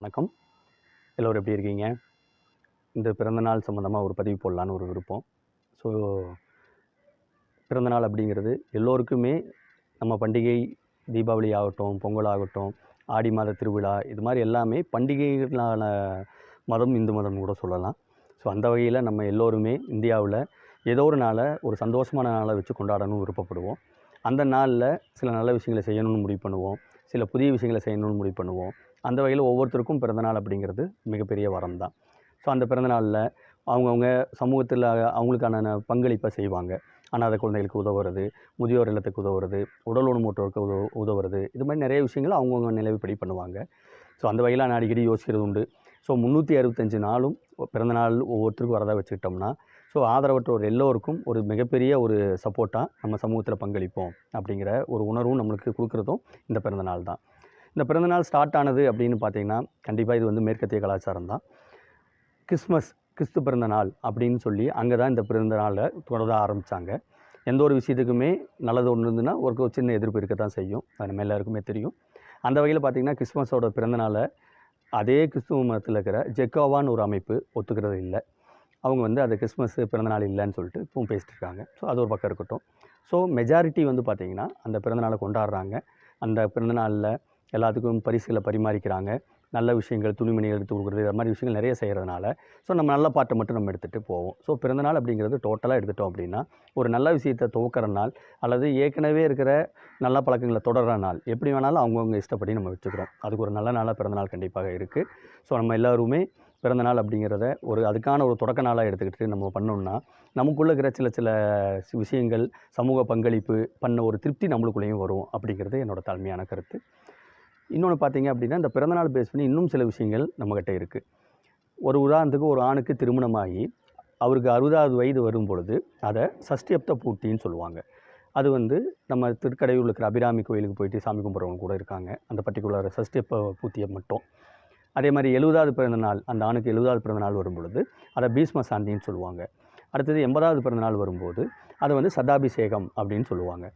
வணக்கம். எல்லோரும் எப்படி இருக்கீங்க? இந்த பிறந்தநாள் சம்மந்தமாக ஒரு பதிவு போடலான்னு ஒரு விருப்பம். ஸோ பிறந்தநாள் அப்படிங்கிறது எல்லோருக்குமே நம்ம பண்டிகை தீபாவளி ஆகட்டும் பொங்கல் ஆகட்டும் ஆடி மாத திருவிழா இது மாதிரி எல்லாமே பண்டிகைகளான மதம் இந்து மதம் கூட சொல்லலாம். ஸோ அந்த வகையில் நம்ம எல்லோருமே இந்தியாவில் ஏதோ ஒரு நாளை ஒரு சந்தோஷமான நாளை வச்சு கொண்டாடணும்னு விருப்பப்படுவோம். அந்த நாளில் சில நல்ல விஷயங்களை செய்யணும்னு முடிவு பண்ணுவோம். சில புதிய விஷயங்களை செய்யணும்னு முடிவு பண்ணுவோம். அந்த வகையில் ஒவ்வொருத்தருக்கும் பிறந்தநாள் அப்படிங்கிறது மிகப்பெரிய வரம் தான் ஸோ அந்த பிறந்தநாளில் அவங்கவுங்க சமூகத்தில் அவங்களுக்கான பங்களிப்பை செய்வாங்க. அனாத குழந்தைகளுக்கு உதவுறது முதியோர் இல்லத்துக்கு உதவுறது உடல் ஊனமூட்டோருக்கு உதவு உதவுறது இது மாதிரி நிறைய விஷயங்கள் அவங்கவுங்க நிலவுப்படி பண்ணுவாங்க. ஸோ அந்த வகையில் நான் அடிக்கடி யோசிக்கிறது உண்டு. ஸோ முந்நூற்றி அறுபத்தஞ்சு நாளும் பிறந்தநாள் ஒவ்வொருத்தருக்கும் வரதாக வச்சுக்கிட்டோம்னா ஸோ ஆதரவற்றோர் எல்லோருக்கும் ஒரு மிகப்பெரிய ஒரு சப்போர்ட்டாக நம்ம சமூகத்தில் பங்களிப்போம் அப்படிங்கிற ஒரு உணர்வும் நம்மளுக்கு கொடுக்குறதும் இந்த பிறந்தநாள் தான் இந்த பிறந்தநாள் ஸ்டார்ட் ஆனது அப்படின்னு பார்த்தீங்கன்னா கண்டிப்பாக இது வந்து மேற்கத்திய கலாச்சாரம் தான். கிறிஸ்மஸ் கிறிஸ்து பிறந்த நாள் அப்படின்னு சொல்லி அங்கே தான் இந்த பிறந்த நாளை தொடர ஆரம்பித்தாங்க எந்த ஒரு விஷயத்துக்குமே நல்லது ஒன்று இருந்ததுன்னா ஒரு சின்ன எதிர்ப்பு இருக்க தான் செய்யும். அது நம்ம எல்லாருக்குமே தெரியும். அந்த வகையில் பார்த்திங்கன்னா கிறிஸ்மஸோட பிறந்த நாளை அதே கிறிஸ்துவ மதத்தில் இருக்கிற ஜெக்கோவான்னு ஒரு அமைப்பு ஒத்துக்கிறது இல்லை. அவங்க வந்து அது கிறிஸ்மஸ் பிறந்தநாள் இல்லைன்னு சொல்லிட்டு இப்பவும் பேசிட்டு இருக்காங்க. ஸோ அது ஒரு பக்கம் இருக்கட்டும். ஸோ மெஜாரிட்டி வந்து பார்த்திங்கன்னா அந்த பிறந்தநாளை கொண்டாடுறாங்க. அந்த பிறந்தநாளில் எல்லாத்துக்கும் பரிசுகளை பரிமாறிக்கிறாங்க. நல்ல விஷயங்கள் துணிமணி எடுத்து கொடுக்குறது இது மாதிரி விஷயங்கள் நிறைய செய்கிறதுனால ஸோ நம்ம நல்ல பாட்டை மட்டும் நம்ம எடுத்துகிட்டு போவோம். ஸோ பிறந்தநாள் அப்படிங்கிறது டோட்டலாக எடுத்துட்டோம் அப்படின்னா ஒரு நல்ல விஷயத்தை துவக்கிற நாள் அல்லது ஏற்கனவே இருக்கிற நல்ல பழக்கங்களை தொடர்கிற நாள் எப்படி வேணாலும் அவங்கவுங்க இஷ்டப்படி நம்ம வச்சுக்கிறோம். அதுக்கு ஒரு நல்ல நாளாக பிறந்தநாள் கண்டிப்பாக இருக்குது ஸோ நம்ம எல்லாருமே பிறந்தநாள் அப்படிங்கிறத ஒரு அதுக்கான ஒரு தொடக்க நாளாக எடுத்துக்கிட்டு நம்ம பண்ணோம்னா நமக்குள்ளே இருக்கிற சில சில விஷயங்கள் சமூக பங்களிப்பு பண்ண ஒரு திருப்தி நம்மளுக்குள்ளேயும் வரும் அப்படிங்கிறது என்னோட தாழ்மையான கருத்து. இன்னொன்று பார்த்தீங்க அப்படின்னா இந்த பிறந்தநாள் பேஸ் பண்ணி இன்னும் சில விஷயங்கள் நம்மக்கிட்ட இருக்குது ஒரு உதாரணத்துக்கு ஒரு ஆணுக்கு திருமணமாகி அவருக்கு அறுபதாவது வயது வரும் பொழுது அதை சஷ்டியப்த பூட்டின்னு சொல்லுவாங்க. அது வந்து நம்ம திருக்கடையூரில் இருக்கிற அபிராமி கோயிலுக்கு போயிட்டு சாமி கும்பிட்றவங்க கூட இருக்காங்க. அந்த பர்டிகுலர் சஷ்டியப்ப பூத்தியை மட்டும். அதே மாதிரி எழுபதாவது பிறந்த நாள் அந்த ஆணுக்கு எழுபதாவது பிறந்த நாள் வரும் பொழுது அதை பீஷ்ம சாந்தின்னு சொல்லுவாங்க. அடுத்தது எண்பதாவது பிறந்த நாள் வரும்போது அதை வந்து சதாபிஷேகம் அப்படின்னு சொல்லுவாங்க.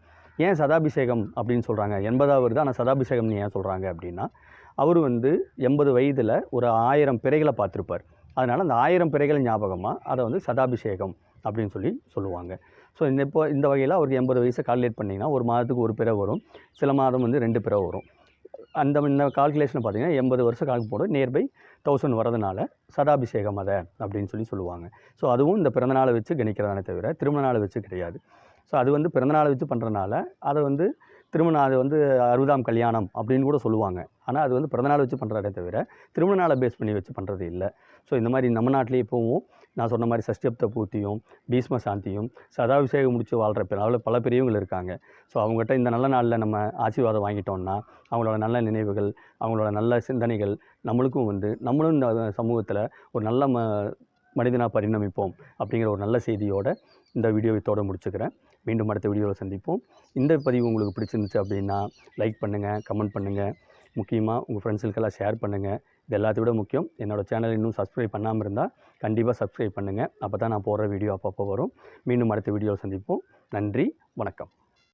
ஏன் சதாபிஷேகம் அப்படின்னு சொல்கிறாங்க எண்பதாவது வருது ஆனால் சதாபிஷேகம்னு ஏன் சொல்கிறாங்க அப்படின்னா அவர் வந்து எண்பது வயதில் ஒரு ஆயிரம் பிறைகளை பார்த்துருப்பார். அதனால் அந்த ஆயிரம் பிறைகள் ஞாபகமாக அதை வந்து சதாபிஷேகம் அப்படின்னு சொல்லி சொல்லுவாங்க. ஸோ இந்த இப்போ இந்த வகையில் அவருக்கு எண்பது வயசை கால்குலேட் பண்ணிங்கன்னா ஒரு மாதத்துக்கு ஒரு பிற வரும். சில மாதம் வந்து ரெண்டு பிற வரும். அந்த இந்த கால்குலேஷனை பார்த்தீங்கன்னா எண்பது வருஷம் கணக்கு போட நியர்பை தௌசண்ட் வரதுனால சதாபிஷேகம் அதை அப்படின்னு சொல்லி சொல்லுவாங்க. ஸோ அதுவும் இந்த பிறந்தநாளை வச்சு கணிக்கிறதானே தவிர திருமண நாளை வச்சு கிடையாது. ஸோ அது வந்து பிறந்தநாளை வச்சு பண்ணுறனால அதை வந்து திருமணம் அது வந்து அறுபதாம் கல்யாணம் அப்படின்னு கூட சொல்லுவாங்க. ஆனால் அது வந்து பிறந்தநாள் வச்சு பண்ணுறதே தவிர திருமண நாளை பேஸ் பண்ணி வச்சு பண்ணுறது இல்லை. ஸோ இந்த மாதிரி நம்ம நாட்டிலே இப்போவும் நான் சொன்ன மாதிரி சஷ்டியப்த பூர்த்தியும் பீஷ்ம சாந்தியும் சதாபிஷேகம் முடித்து வாழ்கிற பல பல பெரியவங்கள் இருக்காங்க. ஸோ அவங்ககிட்ட இந்த நல்ல நாளில் நம்ம ஆசீர்வாதம் வாங்கிட்டோம்னா அவங்களோட நல்ல நினைவுகள் அவங்களோட நல்ல சிந்தனைகள் நம்மளுக்கும் வந்து நம்மளும் இந்த சமூகத்தில் ஒரு நல்ல ம மனிதனாக பரிணமிப்போம் அப்படிங்கிற ஒரு நல்ல செய்தியோட இந்த வீடியோவை தோட முடிச்சுக்கிறேன். மீண்டும் அடுத்த வீடியோவில் சந்திப்போம். இந்த பதிவு உங்களுக்கு பிடிச்சிருந்துச்சு அப்படின்னா லைக் பண்ணுங்கள் கமெண்ட் பண்ணுங்கள் முக்கியமாக உங்கள் ஃப்ரெண்ட்ஸுக்கெல்லாம் ஷேர் பண்ணுங்கள் இது எல்லாத்தையும் விட முக்கியம். என்னோடய சேனல் இன்னும் சப்ஸ்கிரைப் பண்ணாமல் இருந்தால் கண்டிப்பாக சப்ஸ்கிரைப் பண்ணுங்கள் அப்போ தான் நான் போடுற வீடியோ அப்பப்போ வரும். மீண்டும் அடுத்த வீடியோவில் சந்திப்போம். நன்றி வணக்கம்.